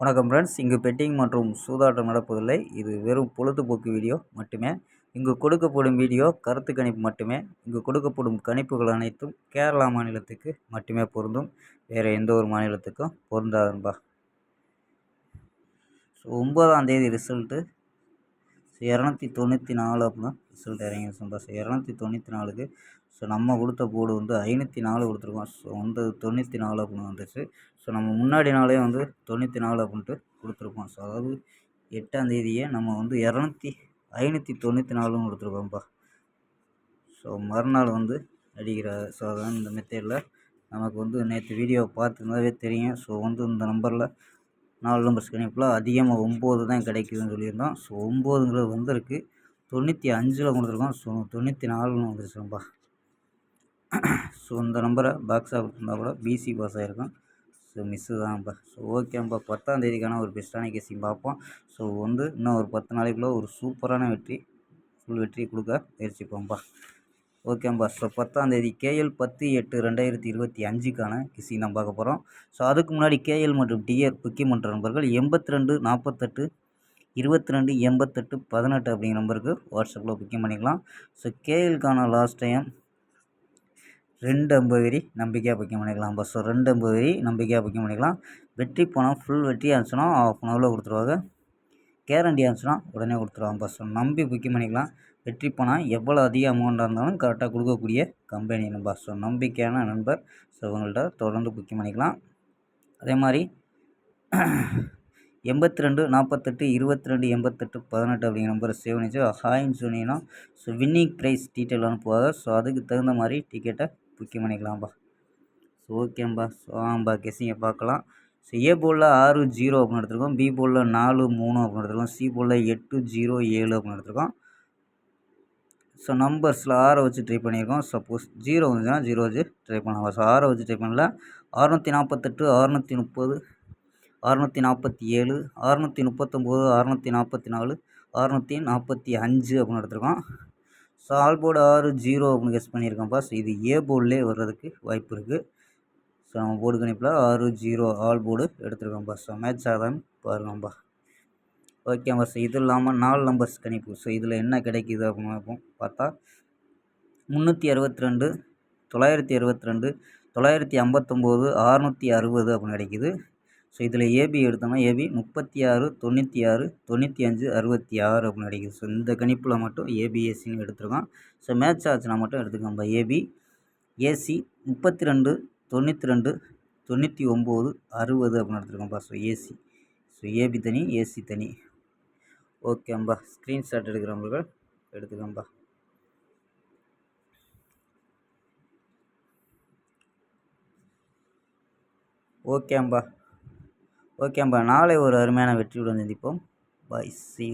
வணக்கம் ஃப்ரெண்ட்ஸ் இங்கு பெட்டிங் மற்றும் சூதாட்டம் நடப்பதில்லை. இது வெறும் பொழுதுபோக்கு வீடியோ மட்டுமே. இங்கு கொடுக்கப்படும் வீடியோ கருத்து கணிப்பு மட்டுமே. இங்கு கொடுக்கப்படும் கணிப்புகள் அனைத்தும் கேரளா மாநிலத்துக்கு மட்டுமே பொருந்தும். வேறு எந்த ஒரு மாநிலத்துக்கும் பொருந்தாதுன்பா ஸோ ஒம்பதாம் தேதி ரிசல்ட்டு ஸோ இரநூத்தி தொண்ணூற்றி நாலு அப்படின்னா ரிசல்ட் சொல்கிறேன் ஸோ இரநூத்தி தொண்ணூற்றி நாலுக்கு ஸோ நம்ம கொடுத்த போர்டு வந்து ஐநூற்றி நாலு கொடுத்துருக்கோம். ஸோ வந்து தொண்ணூற்றி நாலு அப்படின்னு வந்துச்சு ஸோ நம்ம முன்னாடி நாளே வந்து தொண்ணூற்றி நாலு அப்படின்ட்டு கொடுத்துருக்கோம் ஸோ அதாவது எட்டாம் தேதியே நம்ம வந்து இரநூத்தி ஐநூற்றி தொண்ணூற்றி நாலுன்னு கொடுத்துருக்கோம்ப்பா ஸோ மறுநாள் வந்து அடிக்கிற ஸோ அதான் இந்த மெத்தேடில் நமக்கு வந்து நேற்று வீடியோ பார்த்துருந்தாவே தெரியும். ஸோ வந்து இந்த நம்பரில் நாலு நம்பர்ஸ் கணிப்பில் அதிகமாக ஒம்பது தான் கிடைக்குதுன்னு சொல்லியிருந்தோம். ஸோ ஒம்போதுங்கிறது வந்திருக்கு. தொண்ணூற்றி அஞ்சில் கொடுத்துருக்கோம். ஸோ தொண்ணூற்றி நாலுன்னு வந்துருச்சுப்பா. ஸோ இந்த நம்பரை பாக்ஸ் ஆஃபீஸ் இருந்தால் கூட பிசி பாஸ் ஆகிருக்கும் ஸோ மிஸ்ஸு தான்ப்பா. ஸோ ஓகேப்பா பத்தாம் தேதிக்கான ஒரு பெஸ்ட்டான கேசிங் பார்ப்போம். ஸோ வந்து இன்னும் ஒரு பத்து நாளைக்குள்ளே ஒரு சூப்பரான வெற்றி ஃபுல் வெற்றி கொடுக்க முயற்சிப்போம்ப்பா. ஓகேம்பா ஸோ பத்தாந்தேதி கேஎல் பத்து எட்டு ரெண்டாயிரத்தி இருபத்தி அஞ்சுக்கான கிசிங் தான் பார்க்க போகிறோம் ஸோ அதுக்கு முன்னாடி கேஎல் மற்றும் டிஆர் பண்ணுற நம்பர்கள் எண்பத்தி ரெண்டு நாற்பத்தெட்டு இருபத்தி ரெண்டு எண்பத்தெட்டு பதினெட்டு அப்படிங்கிற நம்பருக்கு வாட்ஸ்அப்பில் புக்கிங் பண்ணிக்கலாம். ஸோ கேஎல்கான லாஸ்ட் டைம் ரெண்டு ஐம்பது நம்பிக்கையாக புக்கிங் பண்ணிக்கலாம் பஸ் ரெண்டு ஐம்பது நம்பிக்கையாக புக்கிங் பண்ணிக்கலாம். வெற்றி பணம் ஃபுல் வெற்றி ஆச்சுன்னா ஆஃப் அன் ஹவரில் கொடுத்துருவாங்க. கேரண்டி இருந்துச்சுன்னா உடனே கொடுத்துருவாங்க. பஸ் நம்பி புக்கிங் பண்ணிக்கலாம். வெற்றி பணம் எவ்வளோ அதிக அமௌண்ட்டாக இருந்தாலும் கரெக்டாக கொடுக்கக்கூடிய கம்பெனி நம்ம ஸோ நம்பிக்கையான நண்பர். ஸோ இவங்கள்ட்ட தொடர்ந்து புக்கிங் பண்ணிக்கலாம். அதே மாதிரி எண்பத்தி ரெண்டு நாற்பத்தெட்டு இருபத்தி ரெண்டு எண்பத்தெட்டு பதினெட்டு அப்படிங்கிற நம்பரை சேவ் பண்ணிச்சு. ஹாய்ன்னு சொன்னீங்கன்னா ஸோ வின்னிங் ப்ரைஸ் டீட்டெயில் அனுப்புவாங்க. ஸோ அதுக்கு தகுந்த மாதிரி டிக்கெட்டை புக்கிங் பண்ணிக்கலாம்ப்பா ஸோ ஓகேம்பா ஸோ ஆம்பா கெஸ்ஸிங்கை பார்க்கலாம். ஸோ ஏ போலில் ஆறு ஜீரோ அப்படின்னு எடுத்துருக்கோம். பி போலில் நாலு மூணு அப்படின்னு எடுத்துருக்கோம். சி போலில் எட்டு ஜீரோ ஏழு அப்படின்னு எடுத்துருக்கோம். ஸோ நம்பர்ஸில் ஆறை வச்சு ட்ரை பண்ணியிருக்கோம். சப்போஸ் ஜீரோ வந்துச்சுன்னா ஜீரோ வச்சு ட்ரை பண்ணலாம். ஸோ ஆறை வச்சு ட்ரை பண்ணல. அறுநூற்றி நாற்பத்தெட்டு அறுநூற்றி முப்பது அறுநூற்றி நாற்பத்தி ஏழு அறுநூற்றி முப்பத்தொம்போது அறுநூற்றி நாற்பத்தி நாலு அறுநூற்றி நாற்பத்தி அஞ்சு அப்படின்னு எடுத்திருக்கோம். ஸோ ஆல் போர்டு ஆறு ஜீரோ அப்படின்னு கெஸ் பண்ணியிருக்கோம்ப்பா. ஸோ இது ஏ போர்டிலே வர்றதுக்கு வாய்ப்பு இருக்குது ஸோ நம்ம போர்டு கணிப்பில் ஆறு ஜீரோ ஆல் போர்டு எடுத்துருக்கோம்ப்பா ஸோ மேட்ச் ஆகாதுன்னு பாருங்கப்பா ஓகேப்பா ஸோ இது இல்லாமல் நாலு நம்பர்ஸ் கணிப்பு. ஸோ இதில் என்ன கிடைக்கிது அப்படின்னு பார்த்தா முந்நூற்றி அறுபத்தி ரெண்டு தொள்ளாயிரத்தி அறுபத்தி ரெண்டு தொள்ளாயிரத்தி ஐம்பத்தொம்போது அறுநூற்றி அறுபது அப்படின்னு கிடைக்கிது. ஸோ இதில் ஏபி எடுத்தோம்னா ஏபி முப்பத்தி ஆறு தொண்ணூற்றி ஆறு தொண்ணூற்றி அஞ்சு அறுபத்தி ஆறு அப்படின்னு கிடைக்கிது. ஸோ இந்த கணிப்பில் மட்டும் ஏபிஎஸ்சின்னு எடுத்துருக்கோம். ஸோ மேட்ச் ஆச்சுன்னா மட்டும் எடுத்துக்கோம்பா ஏபி ஏசி முப்பத்தி ரெண்டு தொண்ணூற்றி ரெண்டு தொண்ணூற்றி ஒம்பது அறுபது அப்படின்னு எடுத்துருக்கோம்ப்பா ஸோ ஏசி ஸோ ஏபி தனி ஏசி தனி. ஓகேம்பா ஸ்க்ரீன்ஷாட் எடுக்கிறவங்களுக்கு எடுத்துக்கோம்பா. ஓகேம்பா ஓகேம்பா நாளை ஒரு அருமையான வெற்றியுடன் சந்திப்போம். பாய் சி